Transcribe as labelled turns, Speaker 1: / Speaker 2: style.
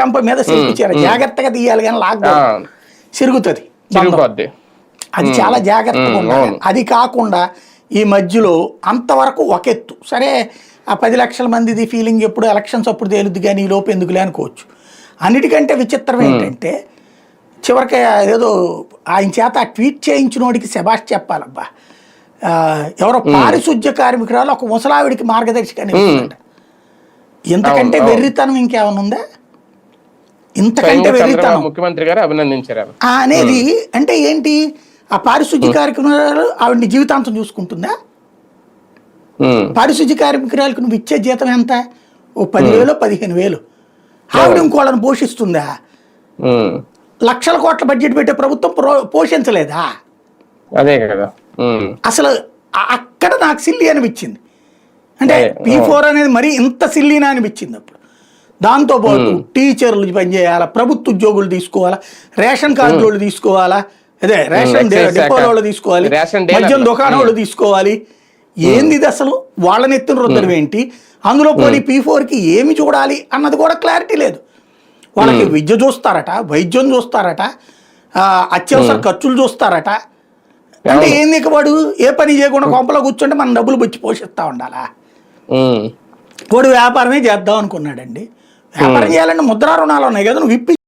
Speaker 1: కంప మీద సిరిగిచ్చారు జాగ్రత్తగా తీయాలి కానీ లాక్డౌన్ సిరుగుతుంది అది చాలా జాగ్రత్తగా ఉండాలి. అది కాకుండా ఈ మధ్యలో అంతవరకు ఒక ఎత్తు. సరే ఆ పది లక్షల మందిది ఫీలింగ్ ఎప్పుడు ఎలక్షన్స్ అప్పుడు తేలుద్ది కానీ ఈ లోపు ఎందుకులే అనుకోవచ్చు. అన్నిటికంటే విచిత్రం ఏంటంటే చివరికి ఏదో ఆయన చేత ఆ ట్వీట్ చేయించినోడికి శబాష్ చెప్పాలబ్బా. ఎవరో పారిశుద్ధ్య కార్మికురాలు ఒక ముసలావిడికి మార్గదర్శకాన్ని
Speaker 2: అవును.
Speaker 1: వెర్రితనం ఇంకేమైనా ఉందా? ఇంతకంటే వెర్రితనం
Speaker 2: ముఖ్యమంత్రి గారు అభినందించారు
Speaker 1: అనేది అంటే ఏంటి? ఆ పారిశుద్ధ్య కార్యక్రమాలు ఆవిడని జీవితాంతం చూసుకుంటుందా? పారిశుద్ధ్య కార్మికురాలకు నువ్వు ఇచ్చే జీతం ఎంత? ఓ పదివేలు పదిహేను వేలు. ఆవిడ ఇంకోళ్ళని పోషిస్తుందా? లక్షల కోట్ల బడ్జెట్ పెట్టే ప్రభుత్వం ప్రో- పోషించలేదా?
Speaker 2: అదే కదా.
Speaker 1: అసలు అక్కడ నాకు సిల్లి అనిపించింది. అంటే పీ ఫోర్ అనేది మరీ ఇంత సిల్లీనా అనిపించింది అప్పుడు. దాంతోపాటు టీచర్లు పనిచేయాలా? ప్రభుత్వ ఉద్యోగులు తీసుకోవాలా? రేషన్ కార్డు వాళ్ళు తీసుకోవాలా? అదే రేషన్. డిపోల వాళ్ళు తీసుకోవాలి. మద్యం దుకాణం వాళ్ళు తీసుకోవాలి. ఏంది ఇది అసలు? వాళ్ళని ఎత్తున రుద్దడం ఏంటి? అందులో పోనీ పీ కి ఏమి చూడాలి అన్నది కూడా క్లారిటీ లేదు. వాళ్ళకి విద్య చూస్తారట వైద్యం చూస్తారట అత్యవసర ఖర్చులు చూస్తారట. అంటే ఏంది వాడు? ఏ పని చేయకుండా కొంపలో కూర్చుంటే మనం డబ్బులు బొచ్చి పోషిస్తా ఉండాలా. వాడు వ్యాపారమే చేద్దాం అనుకున్నాడండి. వ్యాపారం చేయాలంటే ముద్రా రుణాలు ఉన్నాయి కదా నువ్వు ఇప్పి